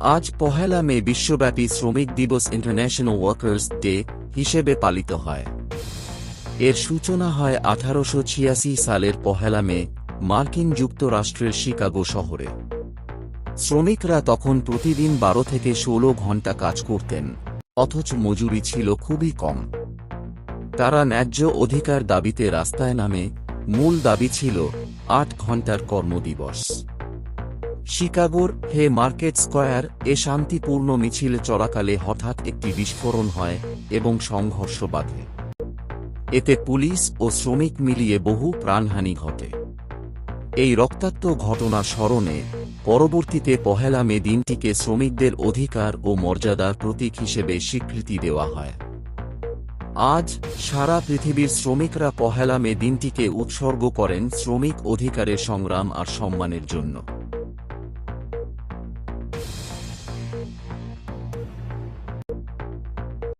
আজ পহেলা মে বিশ্বব্যাপী শ্রমিক দিবস ইন্টারন্যাশনাল ওয়ার্কার্স ডে হিসেবে পালিত হয়। এর সূচনা হয় আঠারোশ ছিয়াশি সালের পহেলা মে মার্কিন যুক্তরাষ্ট্রের শিকাগো শহরে। শ্রমিকরা তখন প্রতিদিন বারো থেকে ষোলো ঘণ্টা কাজ করতেন, অথচ মজুরি ছিল খুবই কম। তারা ন্যায্য অধিকার দাবিতে রাস্তায় নামে, মূল দাবি ছিল আট ঘণ্টার কর্মদিবস। শিকাগোর হে মার্কেট স্কয়ার এ শান্তিপূর্ণ মিছিল চলাকালে হঠাৎ একটি বিস্ফোরণ হয় এবং সংঘর্ষ বাধে। এতে পুলিশ ও শ্রমিক মিলিয়ে বহু প্রাণহানি ঘটে। এই রক্তাক্ত ঘটনা স্মরণে পরবর্তীতে পহেলা মে দিনটিকে শ্রমিকদের অধিকার ও মর্যাদার প্রতীক হিসেবে স্বীকৃতি দেওয়া হয়। আজ সারা পৃথিবীর শ্রমিকরা পহেলা মে দিনটিকে উৎসর্গ করেন শ্রমিক অধিকারের সংগ্রাম আর সম্মানের জন্য। thank you